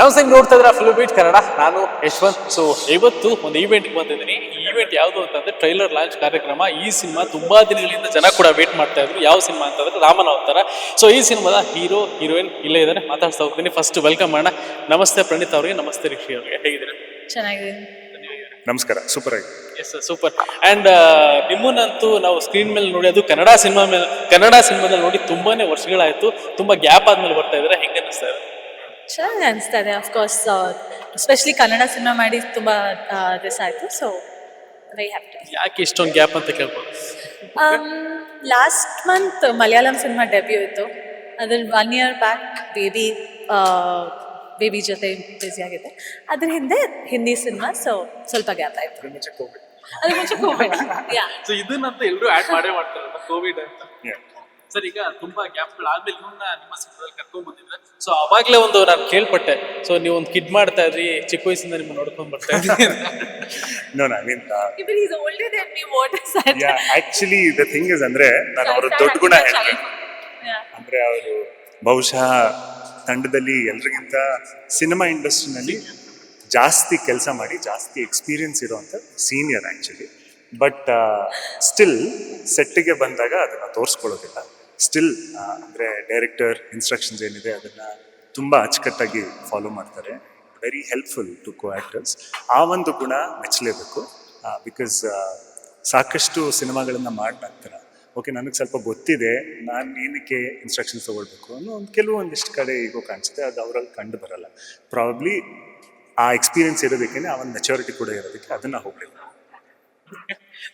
ನಮಸ್ತೆ ನೀವು ನೋಡ್ತಾ ಇದ್ರೆ ಫಿಲ್ಮ್ ಬೀಟ್ ಕನ್ನಡ. ನಾನು ಯಶ್ವಂತ್. ಸೊ ಇವತ್ತು ಒಂದು ಈವೆಂಟ್ಗೆ ಬಂದಿದ್ದೀನಿ. ಈ ಈವೆಂಟ್ ಯಾವುದು ಅಂತಂದ್ರೆ ಟ್ರೈಲರ್ ಲಾಂಚ್ ಕಾರ್ಯಕ್ರಮ. ಈ ಸಿನಿಮಾ ತುಂಬಾ ದಿನಗಳಿಂದ ಜನ ಕೂಡ ವೇಟ್ ಮಾಡ್ತಾ ಇದ್ರು. ಯಾವ ಸಿನಿಮಾ ಅಂತಂದ್ರೆ ರಾಮನ ಅವತಾರ. ಸೊ ಈ ಸಿನಿಮಾದ ಹೀರೋ ಹೀರೋಯಿನ್ ಇಲ್ಲೇ ಇದ್ದಾರೆ. ಮಾತಾಡ್ತಾ ಹೋಗ್ತೀನಿ. ಫಸ್ಟ್ ವೆಲ್ಕಮ್ ಮಾಡೋಣ ನಮಸ್ತೆ ಪ್ರಣೀತ್ ಅವರಿಗೆ ನಮಸ್ತೆ ರಿಷಿ ಅವರಿಗೆ. ಹೇಗಿದ್ದೀರಾ? ಚೆನ್ನಾಗಿದೆ ನಮಸ್ಕಾರ. ಸೂಪರ್ ಆಗಿ ಎಸ್ ಸೂಪರ್ ಅಂಡ್ ನಿಮ್ಮನ್ನಂತೂ ನಾವು ಸ್ಕ್ರೀನ್ ಮೇಲೆ ನೋಡಿ ಅದು ಕನ್ನಡ ಸಿನಿಮಾ ಮೇಲೆ ಕನ್ನಡ ಸಿನಿಮಾದಲ್ಲಿ ನೋಡಿ ತುಂಬಾನೇ ವರ್ಷಗಳಾಯಿತು. ತುಂಬಾ ಗ್ಯಾಪ್ ಆದ್ಮೇಲೆ ಬರ್ತಾ ಇದ್ದಾರೆ. ಹೆಂಗೆ ಸರ್ ಇದೆ? ಚೆನ್ನಾಗಿ ಅನಿಸ್ತಾ ಇದೆ ಅಫ್ಕೋರ್ಸ್ ಎಸ್ಪೆಷಲಿ ಕನ್ನಡ ಸಿನಿಮಾ ಮಾಡಿ ತುಂಬ ದಿವಸ ಆಯಿತು ಸೊ ವೆರಿ ಹ್ಯಾಪಿ ಯಾಕೆ ಇಷ್ಟೊಂದು ಗ್ಯಾಪ್ ಅಂತ ಕೇಳ್ಬೋದು? Last month Malayalam cinema debut ಇತ್ತು. ಅದ್ರಲ್ಲಿ one year back baby baby ಜೊತೆ ಬ್ಯುಸಿ ಆಗಿದೆ ಅದ್ರ ಹಿಂದೆ ಹಿಂದಿ ಸಿನಿಮಾ ಸೊ ಸ್ವಲ್ಪ ಗ್ಯಾಪ್ ಆಯಿತು. ಅದ್ರ ಮುಂಚೆ ಕೋವಿಡ್ ಯಾ ಸೊ ಇದನ್ನಂತ ಎಲ್ಲರೂ ಆ್ಯಡ್ ಮಾಡೇ ಮಾಡ್ತಾರಲ್ಲ ಕೋವಿಡ್ ಅಂತ. ಸರ್ ಈಗ ತುಂಬಾ ಗ್ಯಾಪ್ಗಳು ಆದ್ಮೇಲೆ ಇವನ್ನ ನಿಮ್ಮ ಸಿನಿಮಾದಲ್ಲಿ ಕರ್ಕೊಂಡ್ ಬಂದಿದ್ರೆ. ಸೊ ಅವಾಗ್ಲೇ ಒಂದು ನಾನು ಕೇಳ್ಪಟ್ಟೆ. ಸೊ ನೀವು ಒಂದು ಕಿಡ್ ಮಾಡ್ತಾ ಇದ್ರಿ ಚಿಕ್ಕ ವಯಸ್ಸಿಂದ ನಿಮ್ಮ ನೋಡ್ಕೊಂಡ್ ಬರ್ತಾ ಇದ್ರಿ. ನೋ ನಾ mean Even he's older than me, what is that? Yeah actually the thing is ಅಂದ್ರೆ ನಾನು ಅವರ ದೊಡ್ಡ ಗುಣ ಹೇಳ್ತೀನಿ. ಅಂದ್ರೆ ಅವರು ಬಹುಶಃ ತಂಡದಲ್ಲಿ ಎಲ್ರಿಗಿಂತ ಸಿನಿಮಾ ಇಂಡಸ್ಟ್ರಿನಲ್ಲಿ ಜಾಸ್ತಿ ಕೆಲಸ ಮಾಡಿ ಜಾಸ್ತಿ ಎಕ್ಸ್ಪೀರಿಯನ್ಸ್ ಇರುವಂತ ಸೀನಿಯರ್ ಆಕ್ಚುಲಿ ಬಟ್ ಸ್ಟಿಲ್ ಸೆಟ್ಟಿಗೆ ಬಂದಾಗ ಅದನ್ನ ತೋರಿಸ್ಕೊಳ್ಳೋದಿಲ್ಲ. ಸ್ಟಿಲ್ ಅಂದರೆ ಡೈರೆಕ್ಟರ್ ಇನ್ಸ್ಟ್ರಕ್ಷನ್ಸ್ ಏನಿದೆ ಅದನ್ನು ತುಂಬ ಅಚ್ಚುಕಟ್ಟಾಗಿ ಫಾಲೋ ಮಾಡ್ತಾರೆ. Very helpful to co actors ಆ ಒಂದು ಗುಣ ಮೆಚ್ಚಲೇಬೇಕು. ಬಿಕಾಸ್ ಸಾಕಷ್ಟು ಸಿನಿಮಾಗಳನ್ನು ಮಾಡ್ತಾರೆ ಓಕೆ ನನಗೆ ಸ್ವಲ್ಪ ಗೊತ್ತಿದೆ, ನಾನು ಏನಕ್ಕೆ ಇನ್ಸ್ಟ್ರಕ್ಷನ್ಸ್ ತೊಗೊಳ್ಬೇಕು ಅನ್ನೋ ಒಂದು ಕೆಲವೊಂದಿಷ್ಟು ಕಡೆ ಈಗೋ ಕಾಣಿಸುತ್ತೆ, ಅದು ಅವರಲ್ಲಿ ಕಂಡು ಬರಲ್ಲ. ಪ್ರಾಬ್ಲಿ ಆ ಎಕ್ಸ್ಪೀರಿಯನ್ಸ್ ಇರೋದಕ್ಕೆ ಆ ಒಂದು ಮೆಚುರಿಟಿ ಕೂಡ ಇರೋದಕ್ಕೆ ಅದನ್ನು ಹೋಗ್ಲಿಲ್ಲ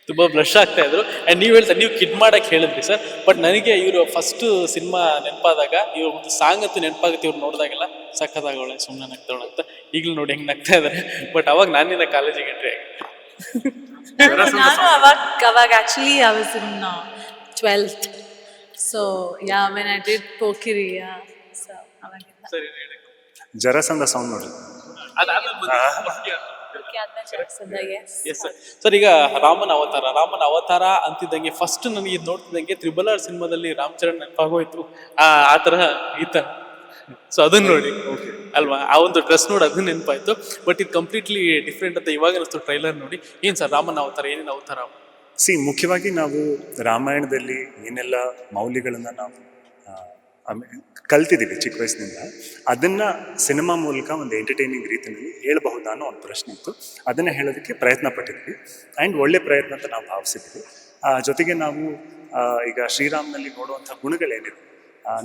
ತುಂಬಾ ಬ್ಲಶ್ ಆಗ್ತಾ ಇದ್ರು. ಅಂಡ್ ನೀವು ಹೇಳ್ತಾ ನೀವು ಕಿಡ್ ಮಾಡಕ್ ಹೇಳಿದ್ರಿ ಸರ್ ಬಟ್ ನನಗೆ ಇವರು ಫಸ್ಟ್ ಸಿನಿಮಾ ನೆನಪಾದಾಗ ಇವ್ರ ಒಂದು ಸಾಂಗ್ ಅಂತೂ ನೆನಪಾಗುತ್ತೆ ಇವ್ರು ನೋಡಿದಾಗೆಲ್ಲ. ಸಖತ್ತಾಗವಳೆ ಸುಮ್ಮನೆ ನಗ್ತಾವಳ ಅಂತ. ಈಗಲೂ ನೋಡಿ ಹೆಂಗ್ ನಗ್ತಾ ಇದಾರೆ. ಬಟ್ ಅವಾಗ ನಾನಿನ್ನ ಕಾಲೇಜಿಗೆ ಎಂಟ್ರಿ ಆಗಿ ನಾನು ಅವಾಗ ಅವಾಗ actually I was in twelfth so yeah when I did Pokiri so Jarasandha sound ನೋಡ್ರಿ. ಎಸ್ ಎಸ್ ಸರ್ ಈಗ ರಾಮನ ಅವತಾರ ರಾಮನ ಅವತಾರ ಅಂತಿದ್ದಂಗೆ ಫಸ್ಟ್ ನನಗೆ ಇದು ನೋಡ್ತಿದ್ದಂಗೆ ತ್ರಿಬಲ್ ಆರ್ ಸಿನಿಮಾದಲ್ಲಿ ರಾಮ್ ಚರಣ್ ನೆನಪಾಗೋಯ್ತು. ಆ ಆ ಥರ ಈತ. ಸೊ ಅದನ್ನ ನೋಡಿ. ಅಲ್ವಾ? ಆ ಒಂದು ಡ್ರೆಸ್ ನೋಡಿ ಅದನ್ನ ನೆನಪಾಯ್ತು. ಬಟ್ ಇದು ಕಂಪ್ಲೀಟ್ಲಿ ಡಿಫ್ರೆಂಟ್ ಅಂತ ಇವಾಗ ಅನಿಸ್ತು ಟ್ರೈಲರ್ ನೋಡಿ. ಏನ್ ಸರ್ ರಾಮನ ಅವತಾರ ಏನೇನು ಅವತಾರ? ಸಿ ಮುಖ್ಯವಾಗಿ ನಾವು ರಾಮಾಯಣದಲ್ಲಿ ಏನೆಲ್ಲ ಮೌಲ್ಯಗಳನ್ನ ನಾವು ಕಲ್ತಿದ್ದೀವಿ ಚಿಕ್ಕ ವಯಸ್ಸಿನಿಂದ. ಅದನ್ನ ಸಿನಿಮಾ ಮೂಲಕ ಒಂದು ಎಂಟರ್ಟೈನಿಂಗ್ ರೀತಿಯಲ್ಲಿ ಹೇಳಬಹುದಾ ಅನ್ನೋ ಒಂದು ಪ್ರಶ್ನೆ ಇತ್ತು. ಅದನ್ನ ಹೇಳೋದಕ್ಕೆ ಪ್ರಯತ್ನ ಪಟ್ಟಿದ್ವಿ ಆ್ಯಂಡ್ ಒಳ್ಳೆ ಪ್ರಯತ್ನ ಅಂತ ನಾವು ಭಾವಿಸಿದ್ವಿ ಜೊತೆಗೆ ನಾವು ಈಗ ಶ್ರೀರಾಮ್ನಲ್ಲಿ ನೋಡುವಂಥ ಗುಣಗಳೇನಿದೆ?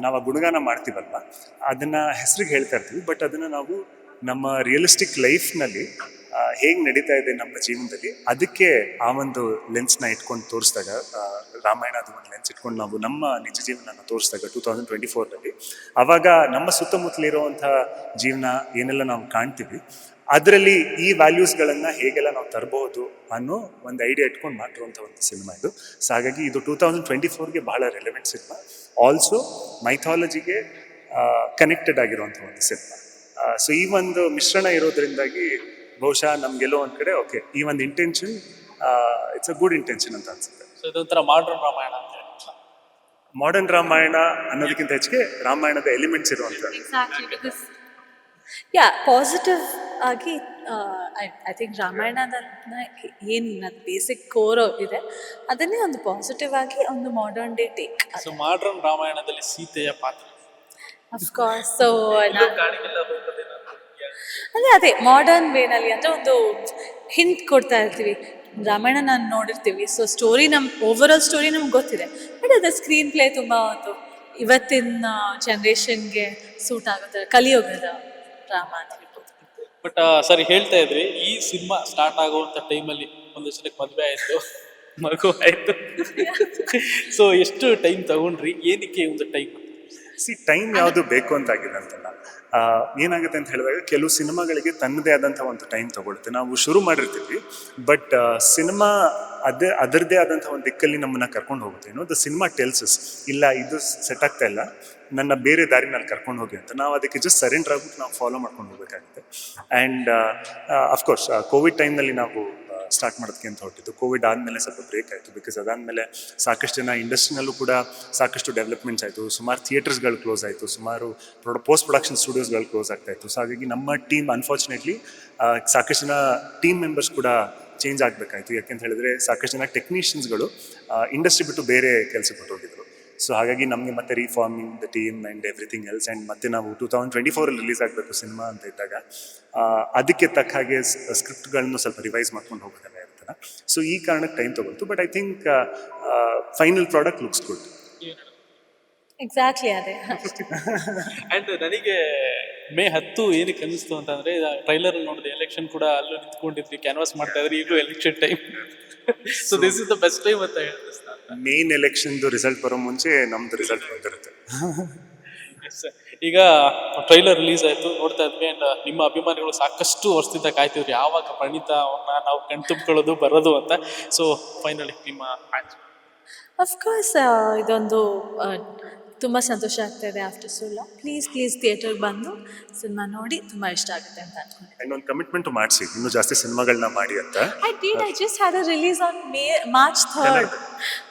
ನಾವು ಆ ಗುಣಗಾನ ಮಾಡ್ತೀವಲ್ವ? ಅದನ್ನ ಹೆಸರಿಗೆ ಹೇಳ್ತಾ ಇರ್ತೀವಿ. ಬಟ್ ಅದನ್ನ ನಾವು ನಮ್ಮ ರಿಯಲಿಸ್ಟಿಕ್ ಲೈಫ್ನಲ್ಲಿ ಹೇಗೆ ನಡೀತಾ ಇದೆ ನಮ್ಮ ಜೀವನದಲ್ಲಿ, ಅದಕ್ಕೆ ಆ ಒಂದು ಲೆನ್ಸ್ನ ಇಟ್ಕೊಂಡು ತೋರಿಸಿದಾಗ ರಾಮಾಯಣದ ಒಂದು ಲೆನ್ಸ್ ಇಟ್ಕೊಂಡು ನಾವು ನಮ್ಮ ನಿಜ ಜೀವನ ತೋರಿಸಿದಾಗ ಟೂ ತೌಸಂಡ್ ಟ್ವೆಂಟಿ ಫೋರ್ನಲ್ಲಿ ಅವಾಗ ನಮ್ಮ ಸುತ್ತಮುತ್ತಲಿರುವಂಥ ಜೀವನ ಏನೆಲ್ಲ ನಾವು ಕಾಣ್ತೀವಿ, ಅದರಲ್ಲಿ ಈ ವ್ಯಾಲ್ಯೂಸ್ಗಳನ್ನು ಹೇಗೆಲ್ಲ ನಾವು ತರಬಹುದು ಅನ್ನೋ ಒಂದು ಐಡಿಯಾ ಇಟ್ಕೊಂಡು ಮಾಡಿರುವಂಥ ಒಂದು ಸಿನಿಮಾ ಇದು. ಸೊ ಹಾಗಾಗಿ ಇದು ಟೂ ತೌಸಂಡ್ ಟ್ವೆಂಟಿ ಫೋರ್ಗೆ ಬಹಳ ರೆಲೆವೆಂಟ್ ಸಿನಿಮಾ ಆಲ್ಸೋ ಮೈಥಾಲಜಿಗೆ ಕನೆಕ್ಟೆಡ್ ಆಗಿರುವಂಥ ಒಂದು ಸಿನಿಮಾ ಸೊ ಈ ಒಂದು ಮಿಶ್ರಣ ಇರೋದ್ರಿಂದಾಗಿ ಬಹುಶಃ ನಮ್ಗೆಲ್ಲೋ ಒಂದು ಕಡೆ ಓಕೆ ಈ ಒಂದು intention it's a good intention ಅಂತ ಅನ್ಸುತ್ತೆ. ಸೊ ಇದೊಂಥರ ಮಾಡ್ರನ್ ರಾಮಾಯಣ ಅಂತ ಹೇಳಿ. ಮಾಡರ್ನ್ ರಾಮಾಯಣ ಅನ್ನೋದಕ್ಕಿಂತ ಹೆಚ್ಚಿಗೆ ರಾಮಾಯಣದ ಎಲಿಮೆಂಟ್ಸ್ ಇರುವಂತ ಯಾ ಪಾಸಿಟಿವ್ ಆಗಿ ಐ ಥಿಂಕ್ ರಾಮಾಯಣದ ಏನು ಬೇಸಿಕ್ ಕೋರ್ ಇದೆ ಅದನ್ನೇ ಒಂದು ಪಾಸಿಟಿವ್ ಆಗಿ ಒಂದು modern day take so modern ರಾಮಾಯಣದಲ್ಲಿ ಸೀತೆಯ ಪಾತ್ರ. ಅಫ್ಕೋರ್ಸ್ ಸೊ ಅಂದರೆ ಅದೇ ಮಾಡರ್ನ್ ವೇನಲ್ಲಿ ಅಂದರೆ ಒಂದು ಹಿಂಟ್ ಕೊಡ್ತಾ ಇರ್ತೀವಿ. ರಾಮಾಯಣ ನಾನು ನೋಡಿರ್ತೀವಿ. ಸೊ ಸ್ಟೋರಿ ನಮ್ಮ ಓವರ್ ಆಲ್ ಸ್ಟೋರಿ ನಮ್ಗೆ ಗೊತ್ತಿದೆ. ಬಟ್ ಅದು ಸ್ಕ್ರೀನ್ ಪ್ಲೇ ತುಂಬ ಒಂದು ಇವತ್ತಿನ ಜನ್ರೇಷನ್ಗೆ ಸೂಟ್ ಆಗುತ್ತೆ. ಕಲಿಯೋಗದ ಡ್ರಾಮಾ ಅಂತ ಹೇಳ್ಬೋದು. ಬಟ್ ಸರಿ ಹೇಳ್ತಾ ಇದ್ರಿ. ಈ ಸಿನಿಮಾ ಸ್ಟಾರ್ಟ್ ಆಗುವಂತ ಟೈಮಲ್ಲಿ ಒಂದು ಜನಕ್ಕೆ ಮದುವೆ ಆಯಿತು. ಮಗು ಆಯಿತು. ಸೊ ಎಷ್ಟು ಟೈಮ್ ತಗೊಂಡ್ರಿ? ಏನಕ್ಕೆ ಒಂದು ಟೈಮ್ ಸಿ ಟೈಮ್ ಯಾವುದು ಬೇಕು ಅಂತಾಗಿದೆ ಅಂತಲ್ಲ. ಏನಾಗುತ್ತೆ ಅಂತ ಹೇಳಿದಾಗ ಕೆಲವು ಸಿನಿಮಾಗಳಿಗೆ ತನ್ನದೇ ಆದಂಥ ಒಂದು ಟೈಮ್ ತಗೊಳುತ್ತೆ. ನಾವು ಶುರು ಮಾಡಿರ್ತೀವಿ ಬಟ್ ಸಿನಿಮಾ ಅದೇ ಅದರದೇ ಆದಂಥ ಒಂದು ದಿಕ್ಕಲ್ಲಿ ನಮ್ಮನ್ನು ಕರ್ಕೊಂಡು ಹೋಗುತ್ತೆ. ಏನೋ ದ ಸಿನಿಮಾ ಟೆಲ್ಸಸ್ ಇಲ್ಲ, ಇದು ಸೆಟ್ ಆಗ್ತಾ ಇಲ್ಲ, ನನ್ನ ಬೇರೆ ದಾರಿನಲ್ಲಿ ಕರ್ಕೊಂಡು ಹೋಗಿ ಅಂತ. ನಾವು ಅದಕ್ಕೆ ಜಸ್ಟ್ ಸರೆಂಡರ್ ಆಗ್ಬಿಟ್ಟು ನಾವು ಫಾಲೋ ಮಾಡ್ಕೊಂಡು ಹೋಗ್ಬೇಕಾಗುತ್ತೆ. ಆ್ಯಂಡ್ ಅಫ್ಕೋರ್ಸ್ ಕೋವಿಡ್ ಟೈಮ್ನಲ್ಲಿ ನಾವು ಸ್ಟಾರ್ಟ್ ಮಾಡೋದಕ್ಕೆ ಅಂತ ಹೊರಟಿದ್ದು. ಕೋವಿಡ್ ಆದಮೇಲೆ ಸ್ವಲ್ಪ ಬ್ರೇಕ್ ಆಯಿತು. ಬಿಕಾಸ್ ಅದಾದಮೇಲೆ ಸಾಕಷ್ಟು ಜನ ಇಂಡಸ್ಟ್ರಿನಲ್ಲೂ ಕೂಡ ಸಾಕಷ್ಟು ಡೆವಲಪ್ಮೆಂಟ್ಸ್ ಆಯಿತು. ಸುಮಾರು ಥಿಯೇಟರ್ಸ್ಗಳು ಕ್ಲೋಸ್ ಆಯಿತು. ಸುಮಾರು ಪೋಸ್ಟ್ ಪ್ರೊಡಕ್ಷನ್ ಸ್ಟುಡಿಯೋಸ್ಗಳು ಕ್ಲೋಸ್ ಆಗ್ತಾ ಇತ್ತು. ಸೊ ಹಾಗಾಗಿ ನಮ್ಮ ಟೀಮ್ ಅನ್ಫಾರ್ಚುನೇಟ್ಲಿ ಸಾಕಷ್ಟು ಜನ ಟೀಮ್ ಮೆಂಬರ್ಸ್ ಕೂಡ ಚೇಂಜ್ ಆಗಬೇಕಾಯಿತು. ಯಾಕೆಂತ ಹೇಳಿದ್ರೆ ಸಾಕಷ್ಟು ಜನ ಟೆಕ್ನಿಷಿಯನ್ಸ್ಗಳು ಇಂಡಸ್ಟ್ರಿ ಬಿಟ್ಟು ಬೇರೆ ಕೆಲಸಕ್ಕೆ ಹೊರಟೋಗಿದ್ರು ಸೊ ಹಾಗಾಗಿ ನಮಗೆ ಮತ್ತೆ reforming the team and everything else and ಮತ್ತೆ ನಾವು ಟೂ ತೌಸಂಡ್ ಟ್ವೆಂಟಿ ಫೋರಲ್ಲಿ ರಿಲೀಸ್ ಆಗಬೇಕು ಸಿನಿಮಾ ಅಂತ ಇದ್ದಾಗ ಅದಕ್ಕೆ ತಕ್ಕ ಹಾಗೆ ಸ್ಕ್ರಿಪ್ಟ್ಗಳನ್ನು ಸ್ವಲ್ಪ ರಿವೈಸ್ ಮಾಡ್ಕೊಂಡು ಹೋಗೋದೆಲ್ಲ ಇರ್ತದೆ. ಸೊ ಈ ಕಾರಣಕ್ಕೆ time ತೊಗೊಳ್ತು. But I think final product looks good exactly ಅದೇ. ಅಂಡ್ ನನಗೆ ಮೇ ಹತ್ತು ಏನಕ್ಕೆ ಅನಿಸ್ತು ಅಂತಂದ್ರೆ ಟ್ರೈಲರ್ ನೋಡಿದೆ ಎಲೆಕ್ಷನ್ ಕೂಡ ಅಲ್ಲೂ ನಿಂತ್ಕೊಂಡಿದ್ವಿ ಕ್ಯಾನ್ವಾಸ್ ಮಾಡ್ತಾ ಇದ್ರೆ ಈಗಲೂ election time so this is the best time ಅಂತ ಹೇಳ್ತೀನಿ ಮೇನ್ ಎಲೆಕ್ಷನ್ದು ರಿಸಲ್ಟ್ ಬರೋ ಮುಂಚೆ ನಮ್ದು ರಿಸಲ್ಟ್ ಬಂದಿರುತ್ತೆ. ಈಗ ಟ್ರೈಲರ್ ರಿಲೀಸ್ ಆಯಿತು ನೋಡ್ತಾ ಇದ್ವಿ. ಅಂಡ್ ನಿಮ್ಮ ಅಭಿಮಾನಿಗಳು ಸಾಕಷ್ಟು ವರ್ಷದಿಂದ ಕಾಯ್ತಿದ್ರು. ಯಾವಾಗ ಪ್ರಣೀತ ಅವನ್ನ ನಾವು ಕಣ್ತುಂಬ್ಕೊಳ್ಳೋದು ಬರೋದು ಅಂತ. ಸೊ ಫೈನಲಿ ನಿಮ್ಮ ಅಫ್ಕೋರ್ಸ್ ಇದೊಂದು ಆ, ತುಂಬ ಸಂತೋಷ ಆಗ್ತಾ ಇದೆ after so long please please ಥಿಯೇಟರ್ಗೆ ಬಂದು ಸಿನಿಮಾ ನೋಡಿ ತುಂಬ ಇಷ್ಟ ಆಗುತ್ತೆ ಅಂತ ಅನ್ಕೊಂಡಿದ್ದೀನಿ. ಅಂಡ್ ಒಂದು ಕಮಿಟ್ಮೆಂಟ್ ಮಾಡಿಸಿ ಇನ್ನೂ ಜಾಸ್ತಿ ಸಿನಿಮಾಗಳನ್ನ ಮಾಡಿ ಅಂತ. I did I just had a release on May March third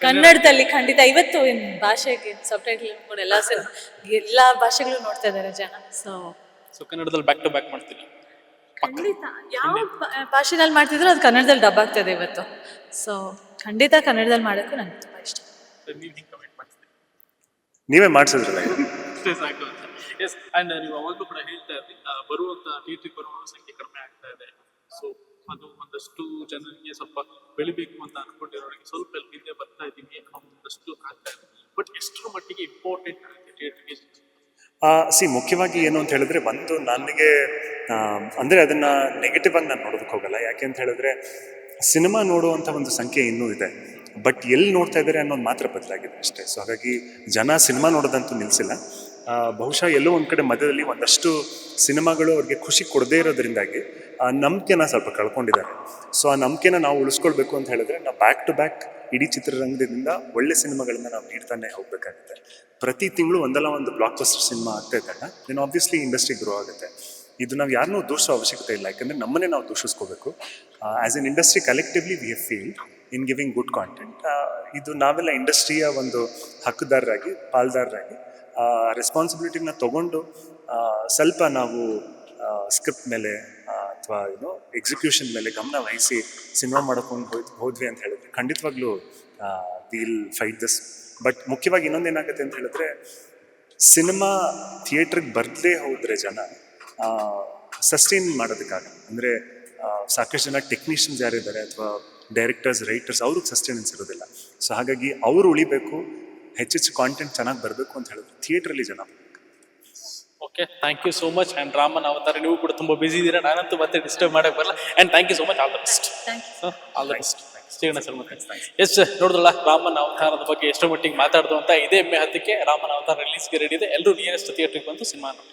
ಕನ್ನಡದಲ್ಲಿ ಖಂಡಿತ ಇವತ್ತು ಇನ್ ಭಾಷೆಗೆ ಸಬ್ ಟೈಟಲ್ ಕೂಡ ಎಲ್ಲ ಎಲ್ಲಾ ಎಲ್ಲ ಭಾಷೆಗಳು ನೋಡ್ತಾ ಇದ್ದಾರೆ ಜನ ಸೊ ಸೊ ಕನ್ನಡದಲ್ಲಿ ಬ್ಯಾಕ್ ಟು ಬ್ಯಾಕ್ ಮಾಡ್ತೀನಿ ಖಂಡಿತ. ಯಾವ ಭಾಷೆನಲ್ಲಿ ಮಾಡ್ತಿದ್ರು ಅದು ಕನ್ನಡದಲ್ಲಿ ಡಬ್ ಆಗ್ತದೆ ಇವತ್ತು. ಸೊ ಖಂಡಿತ ಕನ್ನಡದಲ್ಲಿ ಮಾಡೋಕ್ಕೂ ನನಗೆ ತುಂಬ ಇಷ್ಟ ನೀವು ಹಿಂಗೆ ಕಮೆಂಟ್ ಮಾಡ್ತೀನಿ ನೀವೇ ಮಾಡಿಸಿದ್ರಲ್ಲ ಸಾಕು ಅಂತ. ಎಸ್ ಅಂಡ್ ನೀವು ಅವಾಗಲೂ ಕೂಡ ಹೇಳ್ತಾ ಇದ್ರಿ ಆ, ಬರುವಂತ ಥಿಯೇಟ್ರಿಗೆ ಬರುವವರ ಸಂಖ್ಯೆ ಕಡಿಮೆ ಆಗ್ತಾ ಇದೆ. ಸೊ ಅದು ಒಂದಷ್ಟು ಜನರಿಗೆ ಸ್ವಲ್ಪ ಬೆಳಿಬೇಕು ಅಂತ ಅನ್ಕೊಂಡಿರೋರಿಗೆ ಸ್ವಲ್ಪ ಅಲ್ಲಿ ಹಿಂದೆ ಬರ್ತಾ ಇದ್ದೀವಿ ಒಂದಷ್ಟು ಆಗ್ತಾ ಇದೆ. ಬಟ್ ಎಷ್ಟರ ಮಟ್ಟಿಗೆ ಇಂಪಾರ್ಟೆಂಟ್ ಆಗುತ್ತೆ ಥಿಯೇಟ್ರಿಗೆ ಸಿ ಮುಖ್ಯವಾಗಿ ಏನು ಅಂತ ಹೇಳಿದ್ರೆ ಒಂದು ನನಗೆ ಆ, ಅಂದ್ರೆ ಅದನ್ನ ನೆಗೆಟಿವ್ ಆಗಿ ನಾನು ನೋಡೋದಕ್ಕೆ ಹೋಗಲ್ಲ ಯಾಕೆ ಅಂತ ಹೇಳಿದ್ರೆ ಸಿನಿಮಾ ನೋಡುವಂಥ ಒಂದು ಸಂಖ್ಯೆ ಇನ್ನೂ ಇದೆ. ಬಟ್ ಎಲ್ಲಿ ನೋಡ್ತಾ ಇದ್ದಾರೆ ಅನ್ನೋದು ಮಾತ್ರ ಬದಲಾಗಿದೆ ಅಷ್ಟೇ. ಸೊ ಹಾಗಾಗಿ ಜನ ಸಿನಿಮಾ ನೋಡೋದಂತೂ ನಿಲ್ಲಿಸಿಲ್ಲ ಬಹುಶಃ ಎಲ್ಲೋ ಒಂದು ಕಡೆ ಮಧ್ಯದಲ್ಲಿ ಒಂದಷ್ಟು ಸಿನಿಮಾಗಳು ಅವ್ರಿಗೆ ಖುಷಿ ಕೊಡದೇ ಇರೋದ್ರಿಂದಾಗಿ ಆ ನಂಬಿಕೆನ ಸ್ವಲ್ಪ ಕಳ್ಕೊಂಡಿದ್ದಾರೆ. ಸೊ ಆ ನಂಬಿಕೆನ ನಾವು ಉಳಿಸ್ಕೊಳ್ಬೇಕು ಅಂತ ಹೇಳಿದ್ರೆ ನಾವು ಬ್ಯಾಕ್ ಟು ಬ್ಯಾಕ್ ಇಡೀ ಚಿತ್ರರಂಗದಿಂದ ಒಳ್ಳೆ ಸಿನಿಮಾಗಳನ್ನ ನಾವು ನೀಡ್ತಾನೆ ಹೋಗ್ಬೇಕಾಗುತ್ತೆ. ಪ್ರತಿ ತಿಂಗಳು ಒಂದಲ್ಲ ಒಂದು ಬ್ಲಾಕ್ ಬಸ್ಟರ್ ಸಿನಿಮಾ ಆಗ್ತಾ ಇದ್ದಾಗ ದೆನ್ ಆಬ್ವಿಯಸ್ಲಿ ಇಂಡಸ್ಟ್ರಿ ಗ್ರೋ ಆಗುತ್ತೆ. ಇದು ನಾವು ಯಾರನ್ನೂ ದೂಷಿಸೋ ಅವಶ್ಯಕತೆ ಇಲ್ಲ. ಯಾಕಂದ್ರೆ ನಮ್ಮನ್ನೇ ನಾವು ದೂಷಿಸ್ಕೋಬೇಕು as an industry collectively we have feel in giving good content ಇದು ನಾವೆಲ್ಲ ಇಂಡಸ್ಟ್ರಿಯ ಒಂದು ಹಕ್ಕುದಾರರಾಗಿ, ಪಾಲ್ದಾರರಾಗಿ ರೆಸ್ಪಾನ್ಸಿಬಿಲಿಟಿನ ತಗೊಂಡು ಸ್ವಲ್ಪ ನಾವು ಸ್ಕ್ರಿಪ್ಟ್ ಮೇಲೆ ಅಥವಾ ಏನು ಎಕ್ಸಿಕ್ಯೂಷನ್ ಮೇಲೆ ಗಮನ ವಹಿಸಿ ಸಿನಿಮಾ ಮಾಡ್ಕೊಂಡು ಹೋಯ್ತು ಹೋದ್ವಿ ಅಂತ ಹೇಳಿದ್ರೆ ಖಂಡಿತವಾಗ್ಲೂ ವಿಲ್ ಫೈಟ್ ದಿಸ್ ಬಟ್ ಮುಖ್ಯವಾಗಿ ಇನ್ನೊಂದೇನಾಗುತ್ತೆ ಅಂತ ಹೇಳಿದ್ರೆ ಸಿನಿಮಾ ಥಿಯೇಟ್ರಿಗೆ ಬರದೇ ಹೋದರೆ ಜನ ಸಸ್ಟೈನ್ ಮಾಡೋದಕ್ಕಾಗಲ್ಲ. ಅಂದರೆ ಸಾಕಷ್ಟು ಜನ ಟೆಕ್ನಿಷಿಯನ್ಸ್ ಯಾರಿದ್ದಾರೆ ಅಥವಾ ಡೈರೆಕ್ಟರ್ಸ್ ರೈಟರ್ಸ್ ಅವ್ರಿಗೆ ಸಸ್ಟೆನೆನ್ಸ್ ಇರೋದಿಲ್ಲ. ಸೊ ಹಾಗಾಗಿ ಅವರು ಉಳಿಬೇಕು ಹೆಚ್ಚೆಚ್ಚು ಕಾಂಟೆಂಟ್ ಚೆನ್ನಾಗಿ ಬರಬೇಕು ಅಂತ ಹೇಳಿದ್ರು. ಥಿಯೇಟ್ರಲ್ಲಿ ಜನ okay thank you so much and Raman Avatara ನೀವು ಕೂಡ ತುಂಬ ಬಿಸಿ ಇದ್ದೀರಾ. ನಾನಂತೂ ಮತ್ತೆ ಡಿಸ್ಟರ್ಬ್ ಮಾಡಕ್ಕೆ ಬರಲ್ಲ. And thank you so much all the best thank you all the best ಶ್ರೀಗಣ sir ಮತ್ತೆ. ಎಸ್ ನೋಡಿದ್ರಲ್ಲ ರಾಮನ್ ಅವತಾರದ ಬಗ್ಗೆ ಎಷ್ಟೋ ಮಟ್ಟಿಗೆ ಮಾತಾಡ್ದು ಅಂತ ಇದೇ ಮೇ ಹತ್ತಕ್ಕೆ ರಾಮನ್ ಅವತಾರ ರಿಲೀಸ್ಗೆ ರೆಡಿ ಇದೆ. ಎಲ್ಲರೂ ನಿಯರೆಸ್ಟ್ ಥಿಯೇಟ್ರಿಗೆ ಬಂದು ಸಿನಿಮಾ ನೋಡಿ.